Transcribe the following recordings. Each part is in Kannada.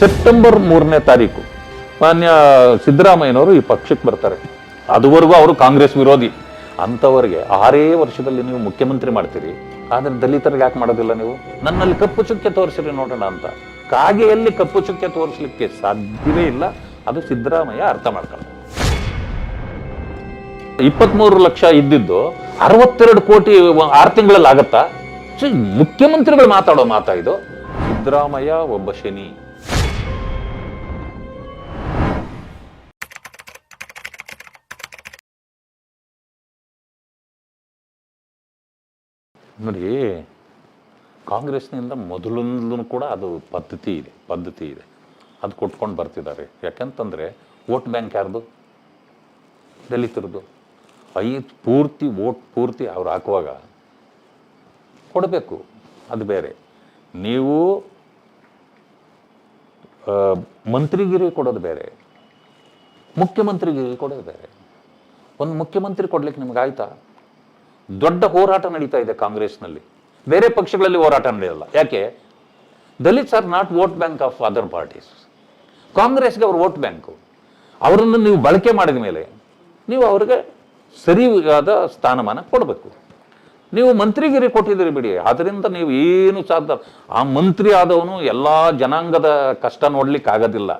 ಸೆಪ್ಟೆಂಬರ್ ಮೂರನೇ ತಾರೀಕು. ಮಾನ್ಯ ಸಿದ್ದರಾಮಯ್ಯನವರು ಈ ಪಕ್ಷಕ್ಕೆ ಬರ್ತಾರೆ. ಅದುವರೆಗೂ ಅವರು ಕಾಂಗ್ರೆಸ್ ವಿರೋಧಿ. ಅಂಥವರಿಗೆ ಆರೇ ವರ್ಷದಲ್ಲಿ ನೀವು ಮುಖ್ಯಮಂತ್ರಿ ಮಾಡ್ತೀರಿ. ಆದರೆ ದಲಿತರಿಗೆ ಯಾಕೆ ಮಾಡೋದಿಲ್ಲ ನೀವು? ನನ್ನಲ್ಲಿ ಕಪ್ಪು ಚುಕ್ಕೆ ತೋರಿಸಿರಿ ನೋಡೋಣ ಅಂತ. ಕಾಗೆಯಲ್ಲಿ ಕಪ್ಪು ಚುಕ್ಕೆ ತೋರಿಸ್ಲಿಕ್ಕೆ ಸಾಧ್ಯವೇ ಇಲ್ಲ. ಅದು ಸಿದ್ದರಾಮಯ್ಯ ಅರ್ಥ ಮಾಡ್ಕೊಳ್ಳ ಇಪ್ಪತ್ಮೂರು ಲಕ್ಷ ಇದ್ದಿದ್ದು ಅರವತ್ತೆರಡು ಕೋಟಿ ಆರು ತಿಂಗಳಲ್ಲಿ ಆಗತ್ತಾ? ಮುಖ್ಯಮಂತ್ರಿಗಳು ಮಾತಾಡೋ ಮಾತಾ ಇದು? ಸಿದ್ದರಾಮಯ್ಯ ಒಬ್ಬ ಶನಿ. ನೋಡಿ, ಕಾಂಗ್ರೆಸ್ನಿಂದ ಮೊದಲಿಂದಲೂ ಕೂಡ ಅದು ಪದ್ಧತಿ ಇದೆ ಪದ್ಧತಿ ಇದೆ. ಅದು ಕೊಟ್ಕೊಂಡು ಬರ್ತಿದ್ದಾರೆ. ಯಾಕಂತಂದರೆ ವೋಟ್ ಬ್ಯಾಂಕ್ ಯಾರ್ದು? ದಲಿತರದು. ಐದು ಪೂರ್ತಿ ವೋಟ್ ಪೂರ್ತಿ ಅವ್ರು ಹಾಕುವಾಗ ಕೊಡಬೇಕು, ಅದು ಬೇರೆ. ನೀವು ಮಂತ್ರಿಗಿರಿ ಕೊಡೋದು ಬೇರೆ. ಮುಖ್ಯಮಂತ್ರಿಗಿರಿ ಕೊಡೋದು ಬೇರೆ. ಒಂದು ಮುಖ್ಯಮಂತ್ರಿ ಕೊಡ್ಲಿಕ್ಕೆ ನಿಮ್ಗೆ ಆಯ್ತಾ? ದೊಡ್ಡ ಹೋರಾಟ ನಡೀತಾ ಇದೆ ಕಾಂಗ್ರೆಸ್ನಲ್ಲಿ. ಬೇರೆ ಪಕ್ಷಗಳಲ್ಲಿ ಹೋರಾಟ ನಡೆಯಲ್ಲ. ಯಾಕೆ? Dalits are not vote bank of other parties. ಕಾಂಗ್ರೆಸ್ಗೆ ಅವ್ರ ವೋಟ್ ಬ್ಯಾಂಕು. ಅವರನ್ನು ನೀವು ಬಳಕೆ ಮಾಡಿದ ಮೇಲೆ ನೀವು ಅವ್ರಿಗೆ ಸರಿಯಾದ ಸ್ಥಾನಮಾನ ಕೊಡಬೇಕು. ನೀವು ಮಂತ್ರಿಗಿರಿ ಕೊಟ್ಟಿದ್ದೀರಿ ಬಿಡಿ. ಅದರಿಂದ ನೀವು ಏನು ಸಾಧ್ಯ? ಆ ಮಂತ್ರಿ ಆದವನು ಎಲ್ಲ ಜನಾಂಗದ ಕಷ್ಟ ನೋಡ್ಲಿಕ್ಕೆ ಆಗೋದಿಲ್ಲ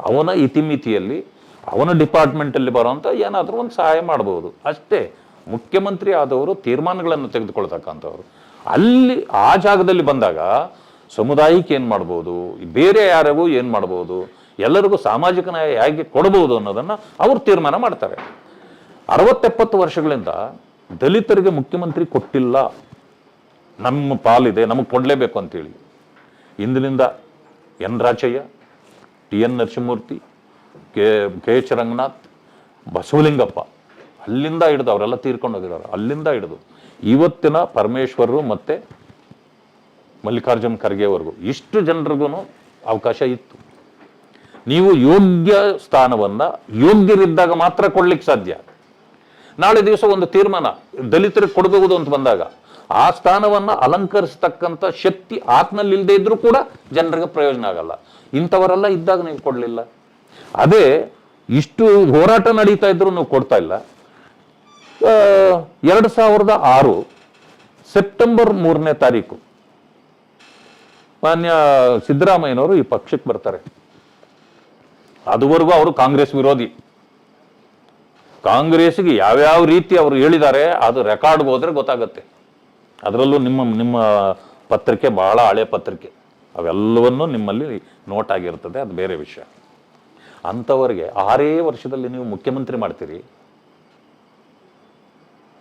ಅವನ ಇತಿಮಿತಿಯಲ್ಲಿ, ಅವನ ಡಿಪಾರ್ಟ್ಮೆಂಟಲ್ಲಿ ಬರೋಂಥ ಏನಾದರೂ ಒಂದು ಸಹಾಯ ಮಾಡ್ಬೋದು. ಅಷ್ಟೇ. ಮುಖ್ಯಮಂತ್ರಿ ಆದವರು ತೀರ್ಮಾನಗಳನ್ನು ತೆಗೆದುಕೊಳ್ತಕ್ಕಂಥವ್ರು ಅಲ್ಲಿ ಆ ಜಾಗದಲ್ಲಿ ಬಂದಾಗ ಸಮುದಾಯಕ್ಕೆ ಏನು ಮಾಡ್ಬೋದು? ಬೇರೆ ಯಾರಿಗೂ ಏನು ಮಾಡ್ಬೋದು? ಎಲ್ಲರಿಗೂ ಸಾಮಾಜಿಕ ನ್ಯಾಯ ಹೇಗೆ ಕೊಡಬಹುದು ಅನ್ನೋದನ್ನು ಅವರು ತೀರ್ಮಾನ ಮಾಡ್ತಾರೆ. ಅರವತ್ತೆಪ್ಪತ್ತು ವರ್ಷಗಳಿಂದ ದಲಿತರಿಗೆ ಮುಖ್ಯಮಂತ್ರಿ ಕೊಟ್ಟಿಲ್ಲ. ನಮ್ಮ ಪಾಲಿದೆ, ನಮಗೆ ಕೊಡಲೇಬೇಕು ಅಂತೇಳಿ. ಇಂದಿನಿಂದ N Rajaiah, T N Narasimhamurthy, K K H Ranganath, Basavalingappa ಅಲ್ಲಿಂದ ಹಿಡಿದು ಅವರೆಲ್ಲ ತೀರ್ಕೊಂಡು ಹೋಗಿದ್ದಾರೆ ಅಲ್ಲಿಂದ ಹಿಡಿದು ಇವತ್ತಿನ ಪರಮೇಶ್ವರರು ಮತ್ತು ಮಲ್ಲಿಕಾರ್ಜುನ್ ಖರ್ಗೆವರೆಗೂ ಇಷ್ಟು ಜನರಿಗೂ ಅವಕಾಶ ಇತ್ತು. ನೀವು ಯೋಗ್ಯ ಸ್ಥಾನವನ್ನ ಯೋಗ್ಯರಿದ್ದಾಗ ಮಾತ್ರ ಕೊಡ್ಲಿಕ್ಕೆ ಸಾಧ್ಯ. ನಾಳೆ ದಿವಸ ಒಂದು ತೀರ್ಮಾನ, ದಲಿತರಿಗೆ ಕೊಡಬಹುದು ಅಂತ ಬಂದಾಗ ಆ ಸ್ಥಾನವನ್ನ ಅಲಂಕರಿಸತಕ್ಕಂಥ ಶಕ್ತಿ ಆತ್ನಲ್ಲಿ ಇಲ್ಲದೆ ಇದ್ರೂ ಕೂಡ ಜನರಿಗೆ ಪ್ರಯೋಜನ ಆಗಲ್ಲ. ಇಂಥವರೆಲ್ಲ ಇದ್ದಾಗ ನೀವು ಕೊಡಲಿಲ್ಲ. ಅದೇ ಇಷ್ಟು ಹೋರಾಟ ನಡೀತಾ ಇದ್ರು ನೀವು ಕೊಡ್ತಾ ಇಲ್ಲ. ಎರಡು ಸಾವಿರದ ಆರು ಸೆಪ್ಟೆಂಬರ್ ಮೂರನೇ ತಾರೀಕು. ಮಾನ್ಯ ಸಿದ್ದರಾಮಯ್ಯನವರು ಈ ಪಕ್ಷಕ್ಕೆ ಬರ್ತಾರೆ. ಅದುವರೆಗೂ ಅವರು ಕಾಂಗ್ರೆಸ್ ವಿರೋಧಿ. ಕಾಂಗ್ರೆಸ್ಗೆ ಯಾವ್ಯಾವ ರೀತಿ ಅವರು ಹೇಳಿದ್ದಾರೆ, ಅದು ರೆಕಾರ್ಡ್ ಹೋದ್ರೆ ಗೊತ್ತಾಗತ್ತೆ. ಅದರಲ್ಲೂ ನಿಮ್ಮ ನಿಮ್ಮ ಪತ್ರಿಕೆ ಬಹಳ ಹಳೆ ಪತ್ರಿಕೆ. ಅವೆಲ್ಲವನ್ನೂ ನಿಮ್ಮಲ್ಲಿ ನೋಟ್ ಆಗಿರ್ತದೆ, ಅದು ಬೇರೆ ವಿಷಯ. ಅಂಥವರಿಗೆ ಆರೇ ವರ್ಷದಲ್ಲಿ ನೀವು ಮುಖ್ಯಮಂತ್ರಿ ಮಾಡ್ತೀರಿ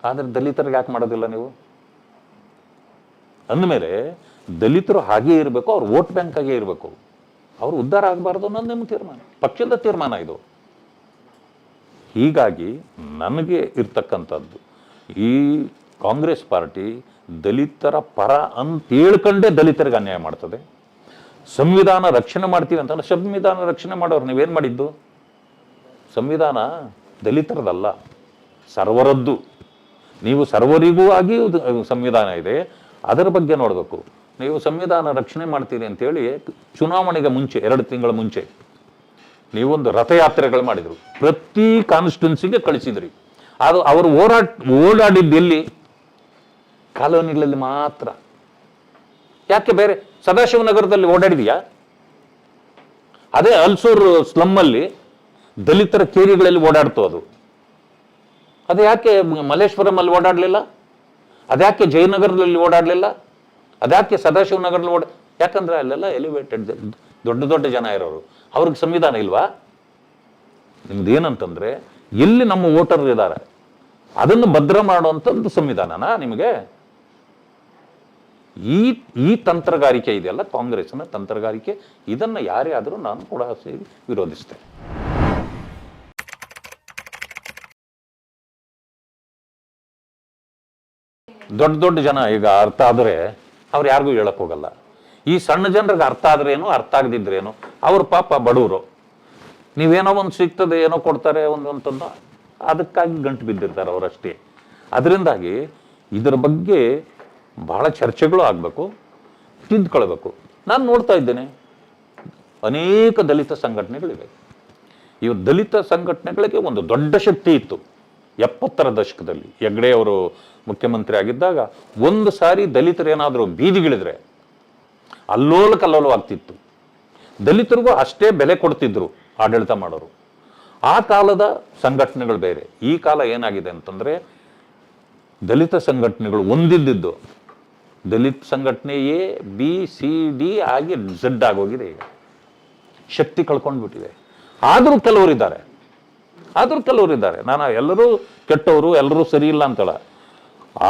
ಆದರೆ ದಲಿತರಿಗೆ ಯಾಕೆ ಮಾಡೋದಿಲ್ಲ ನೀವು? ಅಂದಮೇಲೆ ದಲಿತರು ಹಾಗೇ ಇರಬೇಕು, ಅವ್ರು ವೋಟ್ ಬ್ಯಾಂಕ್ ಆಗೇ ಇರಬೇಕು. ಅವ್ರು ಉದ್ಧಾರ ಆಗಬಾರ್ದು ಅನ್ನೋದು ನಿಮ್ಮ ತೀರ್ಮಾನ, ಪಕ್ಷದ ತೀರ್ಮಾನ ಇದು. ಹೀಗಾಗಿ ನನಗೆ ಇರ್ತಕ್ಕಂಥದ್ದು, ಈ ಕಾಂಗ್ರೆಸ್ ಪಾರ್ಟಿ ದಲಿತರ ಪರ ಅಂತ ಹೇಳ್ಕೊಂಡೇ ದಲಿತರಿಗೆ ಅನ್ಯಾಯ ಮಾಡ್ತದೆ. ಸಂವಿಧಾನ ರಕ್ಷಣೆ ಮಾಡ್ತೀವಿ ಅಂತಂದ್ರೆ ಸಂವಿಧಾನ ರಕ್ಷಣೆ ಮಾಡೋರು ನೀವೇನು ಮಾಡಿದ್ದು? ಸಂವಿಧಾನ ದಲಿತರದಲ್ಲ, ಸರ್ವರದ್ದು. ನೀವು ಸರ್ವರಿಗೂ ಆಗಿ ಸಂವಿಧಾನ ಇದೆ, ಅದರ ಬಗ್ಗೆ ನೋಡಬೇಕು. ನೀವು ಸಂವಿಧಾನ ರಕ್ಷಣೆ ಮಾಡ್ತೀರಿ ಅಂತೇಳಿ ಚುನಾವಣೆಗೆ ಮುಂಚೆ, ಎರಡು ತಿಂಗಳ ಮುಂಚೆ ನೀವೊಂದು ರಥಯಾತ್ರೆಗಳು ಮಾಡಿದ್ರು. ಪ್ರತಿ ಕಾನ್ಸ್ಟೆನ್ಸಿಗೆ ಕಳಿಸಿದ್ರಿ. ಅದು ಅವರು ಓಡಾಟ ಓಡಾಡಿದ್ದು ಎಲ್ಲಿ? ಕಾಲೋನಿಗಳಲ್ಲಿ ಮಾತ್ರ. ಯಾಕೆ ಬೇರೆ? ಸದಾಶಿವನಗರದಲ್ಲಿ ಓಡಾಡಿದೆಯಾ? ಅದೇ ಅಲ್ಸೂರ್ ಸ್ಲಮ್ಮಲ್ಲಿ ದಲಿತರ ಕೇರಿಗಳಲ್ಲಿ ಓಡಾಡ್ತು ಅದು. ಅದು ಯಾಕೆ ಮಲ್ಲೇಶ್ವರಂ ಅಲ್ಲಿ ಓಡಾಡಲಿಲ್ಲ? ಅದ್ಯಾಕೆ ಜಯನಗರದಲ್ಲಿ ಓಡಾಡಲಿಲ್ಲ? ಅದ್ಯಾಕೆ ಸದಾಶಿವನಗರಲ್ಲಿ ಓಡ, ಯಾಕಂದ್ರೆ ಅಲ್ಲೆಲ್ಲ ಎಲಿವೇಟೆಡ್ ದೊಡ್ಡ ದೊಡ್ಡ ಜನ ಇರೋರು. ಅವ್ರಿಗೆ ಸಂವಿಧಾನ ಇಲ್ವಾ? ನಿಮ್ದು ಏನಂತಂದ್ರೆ ಎಲ್ಲಿ ನಮ್ಮ ವೋಟರ್ ಇದ್ದಾರೆ ಅದನ್ನು ಭದ್ರ ಮಾಡುವಂಥದ್ದು ಸಂವಿಧಾನನಾ ನಿಮಗೆ? ಈ ಈ ತಂತ್ರಗಾರಿಕೆ ಇದೆಯಲ್ಲ ಕಾಂಗ್ರೆಸ್ನ ತಂತ್ರಗಾರಿಕೆ. ಇದನ್ನು ಯಾರೇ ಆದರೂ ನಾನು ಕೂಡ ಸೇರಿ ವಿರೋಧಿಸ್ತೇನೆ. ದೊಡ್ಡ ದೊಡ್ಡ ಜನ ಈಗ ಅರ್ಥ ಆದರೆ ಅವ್ರು ಯಾರಿಗೂ ಹೇಳಕ್ ಹೋಗಲ್ಲ. ಈ ಸಣ್ಣ ಜನರಿಗೆ ಅರ್ಥ ಆದ್ರೇನು, ಅರ್ಥ ಆಗದಿದ್ರೇನು, ಅವ್ರ ಪಾಪ ಬಡವರು. ನೀವೇನೋ ಒಂದು ಸಿಗ್ತದೆ, ಏನೋ ಕೊಡ್ತಾರೆ, ಒಂದು ಅಂತಂದು ಅದಕ್ಕಾಗಿ ಗಂಟು ಬಿದ್ದಿರ್ತಾರೆ ಅವರಷ್ಟೇ ಅದರಿಂದಾಗಿ ಇದರ ಬಗ್ಗೆ ಬಹಳ ಚರ್ಚೆಗಳು ಆಗಬೇಕು ತಿದ್ದುಕೊಳ್ಬೇಕು ನಾನು ನೋಡ್ತಾ ಇದ್ದೇನೆ, ಅನೇಕ ದಲಿತ ಸಂಘಟನೆಗಳಿವೆ. ಇವು ದಲಿತ ಸಂಘಟನೆಗಳಿಗೆ ಒಂದು ದೊಡ್ಡ ಶಕ್ತಿ ಇತ್ತು. ಎಪ್ಪತ್ತರ ದಶಕದಲ್ಲಿ ಹೆಗ್ಡೆ ಅವರು ಮುಖ್ಯಮಂತ್ರಿ ಆಗಿದ್ದಾಗ ಒಂದು ಸಾರಿ ದಲಿತರೇನಾದರೂ ಬೀದಿಗಿಳಿದ್ರೆ ಅಲ್ಲೋಲ ಆಗ್ತಿತ್ತು. ದಲಿತರಿಗೂ ಅಷ್ಟೇ ಬೆಲೆ ಕೊಡ್ತಿದ್ರು ಆಡಳಿತ ಮಾಡೋರು. ಆ ಕಾಲದ ಸಂಘಟನೆಗಳು ಬೇರೆ. ಈ ಕಾಲ ಏನಾಗಿದೆ ಅಂತಂದರೆ ದಲಿತ ಸಂಘಟನೆಗಳು ಒಂದಿದ್ದಿದ್ದು ದಲಿತ ಸಂಘಟನೆ ಎ ಬಿ, ಸಿ, ಡಿ ಆಗಿ ಝಡ್ ಆಗೋಗಿದೆ ಈಗ. ಶಕ್ತಿ ಕಳ್ಕೊಂಡ್ಬಿಟ್ಟಿದೆ. ಆದರೂ ಕೆಲವರಿದ್ದಾರೆ ಆದರೂ ಕೆಲವರಿದ್ದಾರೆ. ನಾನು ಎಲ್ಲರೂ ಕೆಟ್ಟವರು, ಎಲ್ಲರೂ ಸರಿ ಇಲ್ಲ ಅಂತಲ್ಲ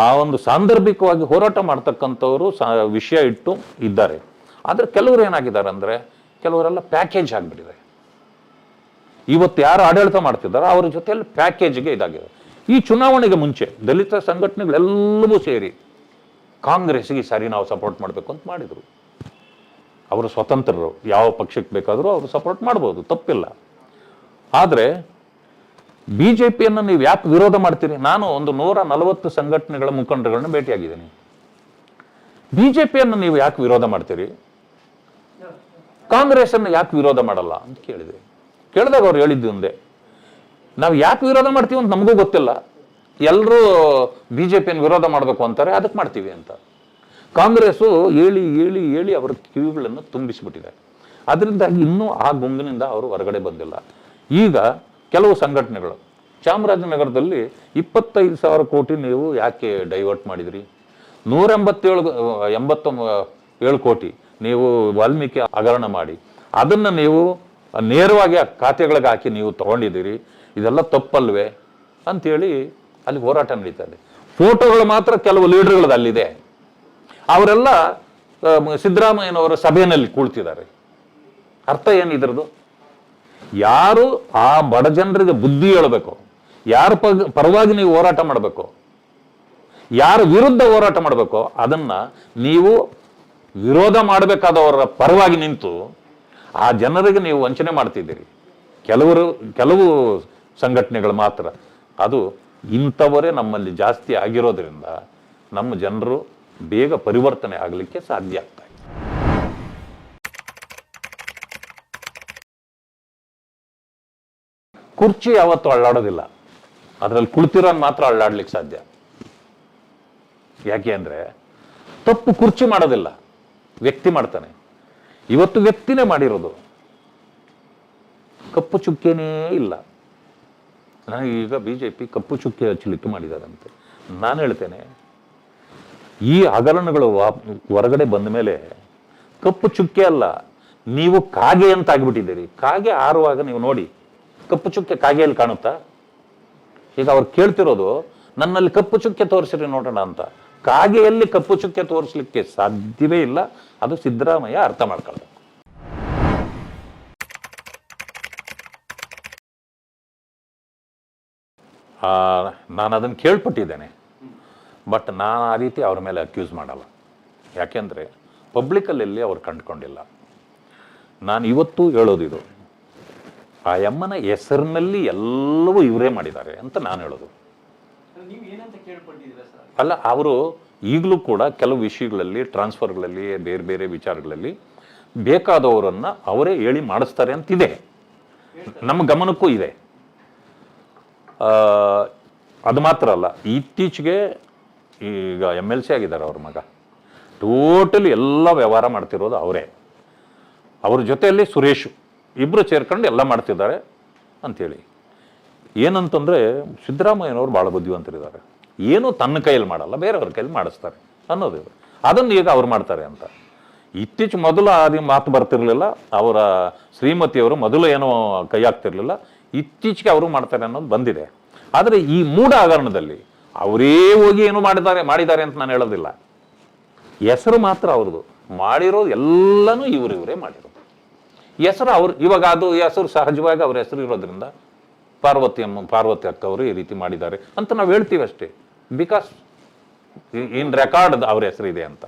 ಆ ಒಂದು ಸಾಂದರ್ಭಿಕವಾಗಿ ಹೋರಾಟ ಮಾಡ್ತಕ್ಕಂಥವರು ವಿಷಯ ಇಟ್ಟು ಇದ್ದಾರೆ. ಆದರೆ ಕೆಲವರು ಏನಾಗಿದ್ದಾರೆ ಅಂದರೆ, ಕೆಲವರೆಲ್ಲ ಪ್ಯಾಕೇಜ್ ಆಗಿಬಿಟ್ಟಿದೆ. ಇವತ್ತು ಯಾರು ಆಡಳಿತ ಮಾಡ್ತಿದ್ದಾರೋ ಅವ್ರ ಜೊತೆಯಲ್ಲಿ ಪ್ಯಾಕೇಜ್ಗೆ ಇದಾಗಿದೆ. ಈ ಚುನಾವಣೆಗೆ ಮುಂಚೆ ದಲಿತ ಸಂಘಟನೆಗಳೆಲ್ಲವೂ ಸೇರಿ ಕಾಂಗ್ರೆಸ್ಗೆ ಸಾರಿ ನಾವು ಸಪೋರ್ಟ್ ಮಾಡಬೇಕು ಅಂತ ಮಾಡಿದರು. ಅವರು ಸ್ವತಂತ್ರರು. ಯಾವ ಪಕ್ಷಕ್ಕೆ ಬೇಕಾದರೂ ಅವರು ಸಪೋರ್ಟ್ ಮಾಡ್ಬೋದು. ತಪ್ಪಿಲ್ಲ. ಆದರೆ ಬಿ ಜೆ ಪಿಯನ್ನು ನೀವು ಯಾಕೆ ವಿರೋಧ ಮಾಡ್ತೀರಿ? ನಾನು ಒಂದು ನೂರ ನಲವತ್ತು ಸಂಘಟನೆಗಳ ಮುಖಂಡರುಗಳನ್ನ ಭೇಟಿಯಾಗಿದ್ದೀನಿ. ಬಿ ಜೆ ಪಿಯನ್ನು ನೀವು ಯಾಕೆ ವಿರೋಧ ಮಾಡ್ತೀರಿ? ಕಾಂಗ್ರೆಸ್ ಅನ್ನು ಯಾಕೆ ವಿರೋಧ ಮಾಡಲ್ಲ ಅಂತ ಕೇಳಿದೆ. ಕೇಳಿದಾಗ ಅವ್ರು ಹೇಳಿದ್ದು ಒಂದೇ. ನಾವು ಯಾಕೆ ವಿರೋಧ ಮಾಡ್ತೀವಿ ಅಂತ ನಮಗೂ ಗೊತ್ತಿಲ್ಲ. ಎಲ್ಲರೂ ಬಿ ವಿರೋಧ ಮಾಡಬೇಕು ಅಂತಾರೆ ಅದಕ್ಕೆ ಮಾಡ್ತೀವಿ ಅಂತ. ಕಾಂಗ್ರೆಸ್ಸು ಹೇಳಿ ಹೇಳಿ ಹೇಳಿ ಅವರ ಕಿವಿಗಳನ್ನು ತುಂಬಿಸಿಬಿಟ್ಟಿದೆ. ಅದರಿಂದಾಗಿ ಇನ್ನೂ ಆ ಗುಂಗಿನಿಂದ ಅವರು ಹೊರಗಡೆ ಬಂದಿಲ್ಲ. ಈಗ ಕೆಲವು ಸಂಘಟನೆಗಳು. ಚಾಮರಾಜನಗರದಲ್ಲಿ ಇಪ್ಪತ್ತೈದು ಸಾವಿರ ಕೋಟಿ ನೀವು ಯಾಕೆ ಡೈವರ್ಟ್ ಮಾಡಿದ್ರಿ? ನೂರ ಎಂಬತ್ತೇಳು ಎಂಬತ್ತ ಏಳು ಕೋಟಿ ನೀವು ವಾಲ್ಮೀಕಿ ಹಗರಣ ಮಾಡಿ. ಅದನ್ನು ನೀವು ನೇರವಾಗಿ ಆ ಖಾತೆಗಳಿಗೆ ಹಾಕಿ ನೀವು ತಗೊಂಡಿದ್ದೀರಿ. ಇದೆಲ್ಲ ತಪ್ಪಲ್ವೇ? ಅಂತೇಳಿ ಅಲ್ಲಿ ಹೋರಾಟ ನಡೀತಾ ಇದೆ. ಫೋಟೋಗಳು ಮಾತ್ರ ಕೆಲವು ಲೀಡರ್ಗಳದ್ದು ಅಲ್ಲಿದೆ. ಅವರೆಲ್ಲ ಸಿದ್ದರಾಮಯ್ಯನವರ ಸಭೆಯಲ್ಲಿ ಕೂಳ್ತಿದ್ದಾರೆ. ಅರ್ಥ ಏನು ಇದ್ರದ್ದು ಯಾರು ಆ ಬಡ ಜನರಿಗೆ ಬುದ್ಧಿ ಹೇಳಬೇಕು? ಯಾರ ಪರವಾಗಿ ನೀವು ಹೋರಾಟ ಮಾಡಬೇಕು? ಯಾರ ವಿರುದ್ಧ ಹೋರಾಟ ಮಾಡಬೇಕು? ಅದನ್ನ ನೀವು ವಿರೋಧ ಮಾಡಬೇಕಾದವರ ಪರವಾಗಿ ನಿಂತು ಆ ಜನರಿಗೆ ನೀವು ವಂಚನೆ ಮಾಡ್ತಿದ್ದೀರಿ. ಕೆಲವರು, ಕೆಲವು ಸಂಘಟನೆಗಳು ಮಾತ್ರ. ಅದು ಇಂಥವರೇ ನಮ್ಮಲ್ಲಿ ಜಾಸ್ತಿ ಆಗಿರೋದ್ರಿಂದ ನಮ್ಮ ಜನರು ಬೇಗ ಪರಿವರ್ತನೆ ಆಗಲಿಕ್ಕೆ ಸಾಧ್ಯ ಆಗ್ತಾ ಇದೆ ಕುರ್ಚಿ ಯಾವತ್ತು ಅಳ್ಳಾಡೋದಿಲ್ಲ. ಅದರಲ್ಲಿ ಕುಳಿತಿರೋನ್ ಮಾತ್ರ ಅಳ್ಳಾಡ್ಲಿಕ್ಕೆ ಸಾಧ್ಯ. ಯಾಕೆ ಅಂದ್ರೆ ತಪ್ಪು ಕುರ್ಚಿ ಮಾಡೋದಿಲ್ಲ. ವ್ಯಕ್ತಿ ಮಾಡ್ತಾನೆ. ಇವತ್ತು ವ್ಯಕ್ತಿನೇ ಮಾಡಿರೋದು. ಕಪ್ಪು ಚುಕ್ಕೆನೇ ಇಲ್ಲ. ಈಗ ಬಿ ಜೆ ಪಿ ಕಪ್ಪು ಚುಕ್ಕೆ ಹಚ್ಚಲಿಕ್ಕೆ ಮಾಡಿದಾರಂತೆ. ನಾನು ಹೇಳ್ತೇನೆ, ಈ ಹಗರಣಗಳು ಹೊರಗಡೆ ಬಂದ ಮೇಲೆ ಕಪ್ಪು ಚುಕ್ಕೆ ಅಲ್ಲ, ನೀವು ಕಾಗೆ ಅಂತ ಆಗ್ಬಿಟ್ಟಿದ್ದೀರಿ. ಕಾಗೆ ಆರುವಾಗ ನೀವು ನೋಡಿ ಕಪ್ಪು ಚುಕ್ಕೆ ಕಾಗೆಯಲ್ಲಿ ಕಾಣುತ್ತಾ? ಈಗ ಅವ್ರು ಕೇಳ್ತಿರೋದು, ನನ್ನಲ್ಲಿ ಕಪ್ಪು ಚುಕ್ಕೆ ತೋರಿಸಿರಿ ನೋಡೋಣ ಅಂತ. ಕಾಗೆಯಲ್ಲಿ ಕಪ್ಪು ಚುಕ್ಕೆ ತೋರಿಸ್ಲಿಕ್ಕೆ ಸಾಧ್ಯವೇ ಇಲ್ಲ. ಅದು ಸಿದ್ದರಾಮಯ್ಯ ಅರ್ಥ ಮಾಡ್ಕೊಳ್ಬೇಕು. ನಾನು ಅದನ್ನು ಕೇಳ್ಪಟ್ಟಿದ್ದೇನೆ. ಬಟ್ ನಾನು ಆ ರೀತಿ ಅವ್ರ ಮೇಲೆ ಅಕ್ಯೂಸ್ ಮಾಡಲ್ಲ. ಯಾಕೆಂದರೆ ಪಬ್ಲಿಕಲ್ಲಿ ಅವ್ರು ಕಂಡುಕೊಂಡಿಲ್ಲ. ನಾನು ಇವತ್ತು ಹೇಳೋದಿದು. ಆ ಯಮ್ಮನ ಹೆಸರಿನಲ್ಲಿ ಎಲ್ಲವೂ ಇವರೇ ಮಾಡಿದ್ದಾರೆ ಅಂತ ನಾನು ಹೇಳೋದು. ಅಲ್ಲ ಅವರು ಈಗಲೂ ಕೂಡ ಕೆಲವು ವಿಷಯಗಳಲ್ಲಿ ಟ್ರಾನ್ಸ್ಫರ್ಗಳಲ್ಲಿ ಬೇರೆ ಬೇರೆ ವಿಚಾರಗಳಲ್ಲಿ ಬೇಕಾದವರನ್ನು ಅವರೇ ಹೇಳಿ ಮಾಡಿಸ್ತಾರೆ ಅಂತಿದೆ. ನಮ್ಮ ಗಮನಕ್ಕೂ ಇದೆ. ಅದು ಮಾತ್ರ ಅಲ್ಲ ಇತ್ತೀಚೆಗೆ ಈಗ ಎಂ ಎಲ್ ಸಿ ಆಗಿದ್ದಾರೆ ಅವ್ರ ಮಗ. ಟೋಟಲಿ ಎಲ್ಲ ವ್ಯವಹಾರ ಮಾಡ್ತಿರೋದು ಅವರೇ. ಅವ್ರ ಜೊತೆಯಲ್ಲಿ ಸುರೇಶ್. ಇಬ್ಬರು ಸೇರ್ಕೊಂಡು ಎಲ್ಲ ಮಾಡ್ತಿದ್ದಾರೆ ಅಂಥೇಳಿ ಏನಂತಂದರೆ ಸಿದ್ದರಾಮಯ್ಯನವರು ಭಾಳ ಬುದ್ಧಿವಂತರಿದ್ದಾರೆ. ಏನು ತನ್ನ ಕೈಯಲ್ಲಿ ಮಾಡಲ್ಲ, ಬೇರೆಯವ್ರ ಕೈಯಲ್ಲಿ ಮಾಡಿಸ್ತಾರೆ ಅನ್ನೋದು. ಅದನ್ನು ಈಗ ಅವ್ರು ಮಾಡ್ತಾರೆ ಅಂತ. ಇತ್ತೀಚೆ ಮೊದಲು ಆ ರೀ ಮಾತು ಬರ್ತಿರಲಿಲ್ಲ, ಅವರ ಶ್ರೀಮತಿಯವರು ಮೊದಲು ಏನೋ ಕೈ ಹಾಕ್ತಿರ್ಲಿಲ್ಲ, ಇತ್ತೀಚೆಗೆ ಅವರು ಮಾಡ್ತಾರೆ ಅನ್ನೋದು ಬಂದಿದೆ. ಆದರೆ ಈ ಮೂಢ ಹಗರಣದಲ್ಲಿ ಅವರೇ ಹೋಗಿ ಏನು ಮಾಡಿದ್ದಾರೆ ಮಾಡಿದ್ದಾರೆ ಅಂತ ನಾನು ಹೇಳೋದಿಲ್ಲ. ಹೆಸರು ಮಾತ್ರ ಅವ್ರದ್ದು. ಮಾಡಿರೋದು ಎಲ್ಲನೂ ಇವರು ಇವರೇ ಮಾಡಿರೋದು. ಹೆಸರು ಅವ್ರು ಇವಾಗ ಅದು ಹೆಸರು ಸಹಜವಾಗಿ ಅವ್ರ ಹೆಸರು ಇರೋದ್ರಿಂದ ಪಾರ್ವತಿ ಅಮ್ಮ ಪಾರ್ವತಿ ಅಕ್ಕ ಅವರು ಈ ರೀತಿ ಮಾಡಿದ್ದಾರೆ ಅಂತ ನಾವು ಹೇಳ್ತೀವಿ ಅಷ್ಟೇ. ಬಿಕಾಸ್ ಇನ್ ರೆಕಾರ್ಡ್ ಅವ್ರ ಹೆಸರು ಇದೆ ಅಂತ.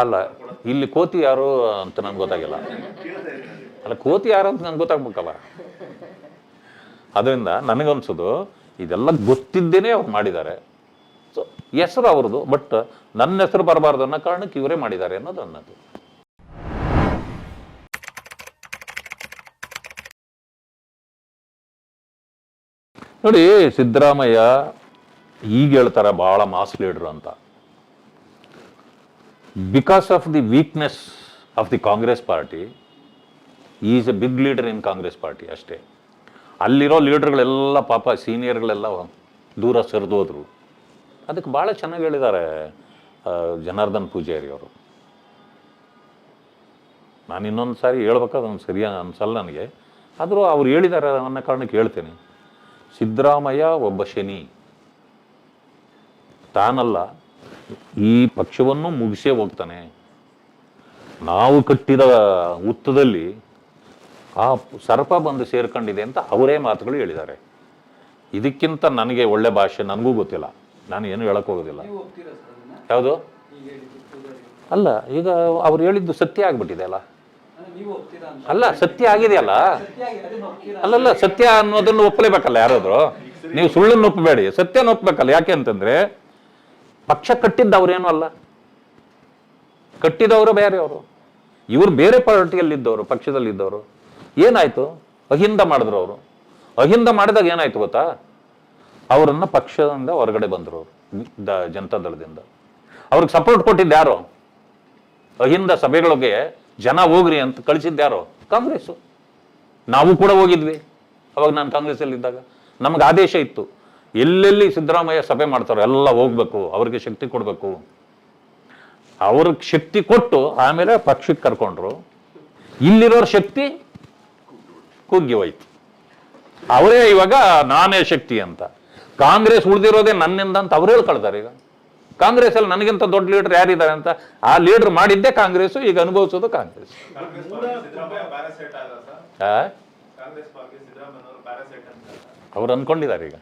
ಅಲ್ಲ, ಇಲ್ಲಿ ಕೋತಿ ಯಾರು ಅಂತ ನನ್ಗೆ ಗೊತ್ತಾಗಿಲ್ಲ. ಅಲ್ಲ, ಕೋತಿ ಯಾರು ಅಂತ ನಂಗೆ ಗೊತ್ತಾಗ್ಬೇಕಲ್ಲ. ಅದರಿಂದ ನನಗನ್ಸೋದು, ಇದೆಲ್ಲ ಗೊತ್ತಿದ್ದೇನೆ ಅವ್ರು ಮಾಡಿದ್ದಾರೆ. ಹೆಸರು ಅವ್ರದ್ದು ಬಟ್ ನನ್ನ ಹೆಸರು ಬರಬಾರ್ದು ಅನ್ನೋ ಕಾರಣಕ್ಕೆ ಇವರೇ ಮಾಡಿದ್ದಾರೆ ಅನ್ನೋದು ಅನ್ನೋದು ನೋಡಿ, ಸಿದ್ದರಾಮಯ್ಯ ಈಗ ಹೇಳ್ತಾರೆ ಬಹಳ ಮಾಸ್ ಲೀಡರ್ ಅಂತ. Because of the weakness of the Congress party is a big leader in Congress party ಅಷ್ಟೇ. ಅಲ್ಲಿರೋ ಲೀಡರ್ಗಳೆಲ್ಲ ಪಾಪ ಸೀನಿಯರ್ಗಳೆಲ್ಲ ದೂರ ಸರಿದೋದ್ರು. ಅದಕ್ಕೆ ಭಾಳ ಚೆನ್ನಾಗಿ ಹೇಳಿದ್ದಾರೆ ಜನಾರ್ದನ್ ಪೂಜಾರಿ ಅವರು. ನಾನು ಇನ್ನೊಂದು ಸಾರಿ ಹೇಳ್ಬೇಕಾದ್ರೆ ಒಂದು ಸರಿ ಅನ್ಸಲ್ಲ ನನಗೆ. ಆದರೂ ಅವ್ರು ಹೇಳಿದ್ದಾರೆ ಅನ್ನೋ ಕಾರಣಕ್ಕೆ ಹೇಳ್ತೇನೆ. ಸಿದ್ದರಾಮಯ್ಯ ಒಬ್ಬ ಶನಿ. ತಾನಲ್ಲ, ಈ ಪಕ್ಷವನ್ನು ಮುಗಿಸೇ ಹೋಗ್ತಾನೆ. ನಾವು ಕಟ್ಟಿದ ಹುತ್ತದಲ್ಲಿ ಆ ಸರ್ಪ ಬಂದು ಸೇರ್ಕೊಂಡಿದೆ ಅಂತ ಅವರೇ ಮಾತುಗಳು ಹೇಳಿದ್ದಾರೆ. ಇದಕ್ಕಿಂತ ನನಗೆ ಒಳ್ಳೆ ಭಾಷೆ, ನನಗೂ ಗೊತ್ತಿಲ್ಲ. ನಾನು ಏನು ಹೇಳಕ್ ಹೋಗೋದಿಲ್ಲ. ಯಾವುದು. ಅಲ್ಲ ಈಗ ಅವ್ರು ಹೇಳಿದ್ದು ಸತ್ಯ ಆಗ್ಬಿಟ್ಟಿದೆ ಅಲ್ಲ. ಅಲ್ಲ ಸತ್ಯ ಆಗಿದೆಯಲ್ಲ ಅಲ್ಲಲ್ಲ ಸತ್ಯ ಅನ್ನೋದನ್ನು ಒಪ್ಪಲೇಬೇಕಲ್ಲ ಯಾರಾದ್ರು? ನೀವು ಸುಳ್ಳನ್ನು ಒಪ್ಪಬೇಡಿ. ಸತ್ಯನ ಒಪ್ಪಬೇಕಲ್ಲ ಯಾಕೆ ಅಂತಂದ್ರೆ ಪಕ್ಷ ಕಟ್ಟಿದ್ದವ್ರೇನು ಅಲ್ಲ. ಕಟ್ಟಿದವರು ಬೇರೆಯವರು ಇವರು ಬೇರೆ ಪಾರ್ಟಿಯಲ್ಲಿದ್ದವರು ಪಕ್ಷದಲ್ಲಿದ್ದವರು. ಏನಾಯ್ತು? ಅಹಿಂದ ಮಾಡಿದ್ರು ಅವರು. ಅಹಿಂದ ಮಾಡಿದಾಗ ಏನಾಯ್ತು ಗೊತ್ತಾ? ಅವರನ್ನ ಪಕ್ಷದಿಂದ ಹೊರಗಡೆ ಬಂದರು, ದ- ಜನತಾ ದಳದಿಂದ. ಅವ್ರಿಗೆ ಸಪೋರ್ಟ್ ಕೊಟ್ಟಿದ್ದು ಯಾರು? ಅಹಿಂದ ಸಭೆಗಳಿಗೆ ಜನ ಹೋಗ್ರಿ ಅಂತ ಕಳಿಸಿದ್ದು ಯಾರು? ಕಾಂಗ್ರೆಸ್ಸು. ನಾವು ಕೂಡ ಹೋಗಿದ್ವಿ, ಅವಾಗ ನಾನು ಕಾಂಗ್ರೆಸ್ಸಲ್ಲಿದ್ದಾಗ. ನಮ್ಗೆ ಆದೇಶ ಇತ್ತು, ಎಲ್ಲೆಲ್ಲಿ ಸಿದ್ದರಾಮಯ್ಯ ಸಭೆ ಮಾಡ್ತಾರೋ ಎಲ್ಲ ಹೋಗ್ಬೇಕು, ಅವ್ರಿಗೆ ಶಕ್ತಿ ಕೊಡಬೇಕು. ಅವ್ರಿಗೆ ಶಕ್ತಿ ಕೊಟ್ಟು ಆಮೇಲೆ ಪಕ್ಷಕ್ಕೆ ಕರ್ಕೊಂಡ್ರು. ಇಲ್ಲಿರೋರ ಶಕ್ತಿ ಕುಗ್ಗಿ ಹೋಯ್ತು. ಅವರೇ ಇವಾಗ ನಾನೇ ಶಕ್ತಿ ಅಂತ. ಕಾಂಗ್ರೆಸ್ ಉಳಿದಿರೋದೇ ನನ್ನಿಂದ ಅಂತ ಅವ್ರು ಹೇಳ್ಕೊಳ್ತಾರೆ ಈಗ. ಕಾಂಗ್ರೆಸ್ ಅಲ್ಲಿ ನನಗಿಂತ ದೊಡ್ಡ ಲೀಡರ್ ಯಾರಿದ್ದಾರೆ ಅಂತ ಆ ಲೀಡರ್ ಮಾಡಿದ್ದೇ ಕಾಂಗ್ರೆಸ್ ಈಗ ಅನುಭವಿಸೋದು ಕಾಂಗ್ರೆಸ್. ಅವ್ರು ಅನ್ಕೊಂಡಿದ್ದಾರೆ ಈಗ.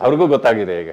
ಅವ್ರಿಗೂ ಗೊತ್ತಾಗಿದೆ ಈಗ.